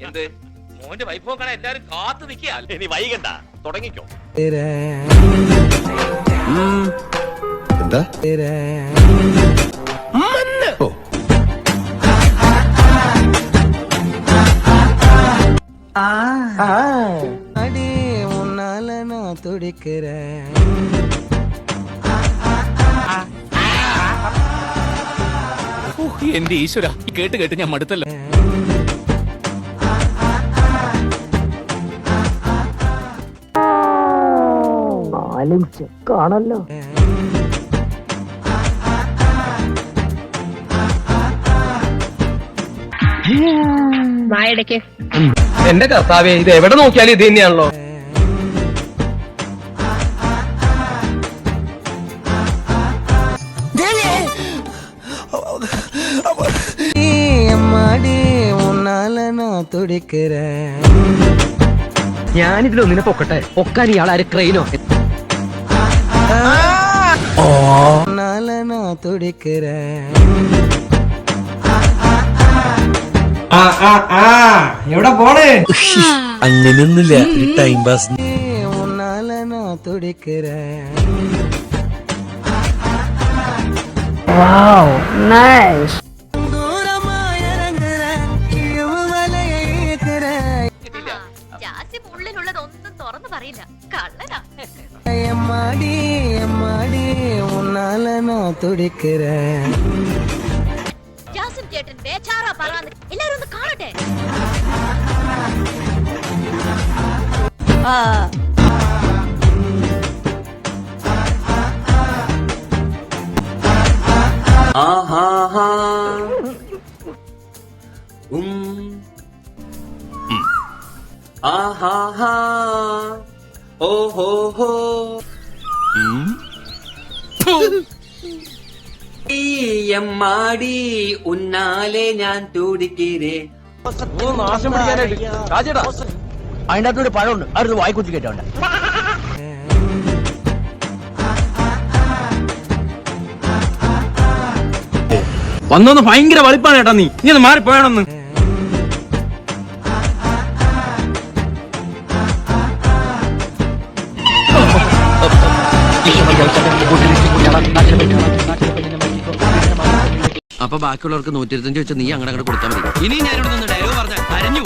എന്ത് മോന്റെ വൈഭവം കാണാൻ എല്ലാരും കാത്തു നിൽക്കുക ഇനി വൈകണ്ട തുടങ്ങിക്കോ എന്താ ഓ அடி உன்னால நான் துடிக்கிறேன் എന്റെ ഈശ്വര കേട്ട് കേട്ട് ഞാൻ മടുത്തല്ലോ ലിപ്സ്റ്റിക് ആണല്ലോ എന്റെ കർത്താവെ ഇത് എവിടെ നോക്കിയാലും ഇത് തന്നെയാണല്ലോ. ഞാനിതിലൊന്നിനെ പൊക്കട്ടെ. പൊക്കാൻ ഇയാൾ ആര് ക്രെയിനോ துடிக்கிறேன் എവിടെ പോണേ അങ്ങനെയൊന്നുമില്ല ടൈം പാസ് உன்னால நான் துடிக்கிறேன் தூரமா கல்லினா நான் துடிக்கிறேன். பேச்சாரா பரவாயில்ல. எல்லாரும் வந்து காணட்டே ஆஹா உம். ஆஹா. ഓഹോഹോ ഞാൻ പഴമുണ്ട്. അവരത് വായിക്കുത്തി കേട്ടോണ്ട് വന്നൊന്ന് ഭയങ്കര വലിപ്പാണ് ചേട്ടാ നീ. നീ ഒന്ന് മാറിപ്പോയണമെന്ന് അപ്പൊ ബാക്കിയുള്ളവർക്ക് നൂറ്റി ഇരുപത്തഞ്ച് വെച്ച് നീ അങ്ങനെ കൊടുത്താൽ മതി. ഇനി ഞാനിവിടെ നിന്ന് ഡയലോഗ് പറഞ്ഞു അരഞ്ഞു